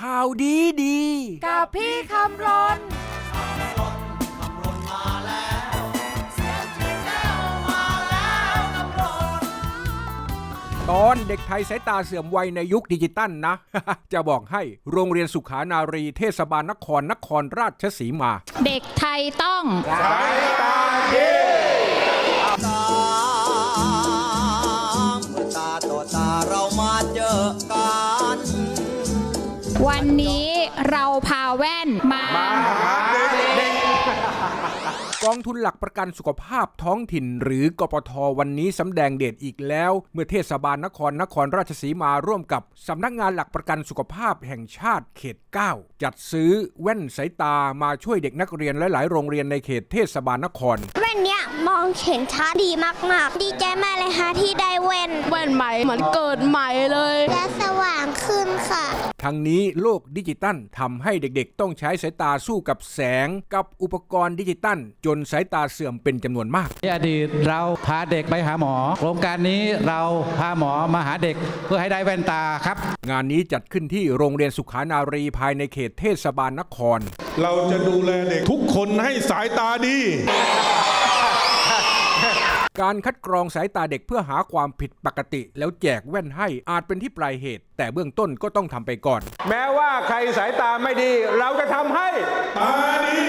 ข่าวดีดี กับพี่คำรนตอนเด็กไทยสายตาเสื่อมวัยในยุคดิจิตัลนะ จะบอกให้โรงเรียนสุขานารีเทศบาลนครนครราชสีมา เด็กไทยต้องตาม วันนี้เราพาแว่นมา กองทุนหลักประกันสุขภาพท้องถิ่น หรือกปทวันนี้สำแดงเดชอีกแล้ว เมื่อเทศบาลนครนครราชสีมาร่วมกับสำนักงานหลักประกันสุขภาพแห่งชาติเขต 9 จัดซื้อแว่นสายตามาช่วยเด็กนักเรียนหลายๆ โรงเรียนในเขตเทศบาลนคร แว่นเนี้ยมองเห็นช้าดีมาก ๆ ดีใจมากเลยค่ะที่ได้แว่น แว่นใหม่เหมือนเกิดใหม่เลย และสว่างขึ้น ค่ะทั้งนี้โลกดิจิตัลทำให้เด็กๆ ต้องใช้สายตาสู้กับแสงกับอุปกรณ์ดิจิตัล จนสายตาเสื่อมเป็นจำนวนมากในอดีตเราพาเด็กไปหาหมอ โครงการนี้เราพาหมอมาหาเด็กเพื่อให้ได้แว่นตาครับ งานนี้จัดขึ้นที่โรงเรียนสุขานารีภายในเขตเทศบาลนคร เราจะดูแลเด็กทุกคนให้สายตาดี การคัดกรองสายตาเด็กเพื่อหาความผิดปกติ แล้วแจกแว่นให้อาจเป็นที่ปลายเหตุ แต่เบื้องต้นก็ต้องทำไปก่อน แม้ว่าใครสายตาไม่ดี เราจะทำให้ ตาดี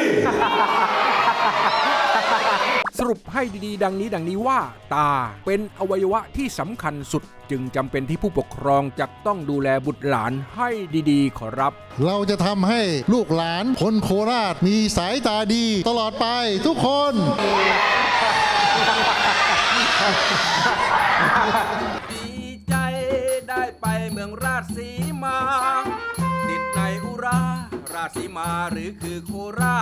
สรุปให้ดีๆ ดังนี้ดังนี้ว่า ตาเป็นอวัยวะที่สำคัญสุด จึงจำเป็นที่ผู้ปกครองจะต้องดูแลบุตรหลานให้ดีๆ ขอรับ เราจะทำให้ลูกหลานคนโคราชมีสายตาดี ตลอดไปทุกคน ดีใจได้ไปเมืองราชสีมา ติดในอุรา ราชสีมาหรือคือโครา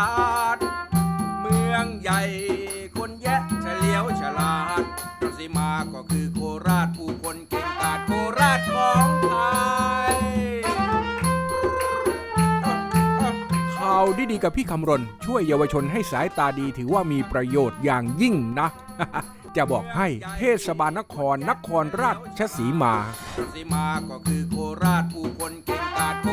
ช เมืองใหญ่คนแยะเฉลียวฉลาด ราชสีมาก็คือโคราชผู้คนเก่งกาจโคราชของไทยข่าวดีๆกับพี่คำรณ ช่วยเยาวชนให้สายตาดีถือว่ามีประโยชน์อย่างยิ่งนะ จะบอกให้เทศบาลนครนครราชสีมา สีมาก็คือโคราชผู้คนเก่งกาจโค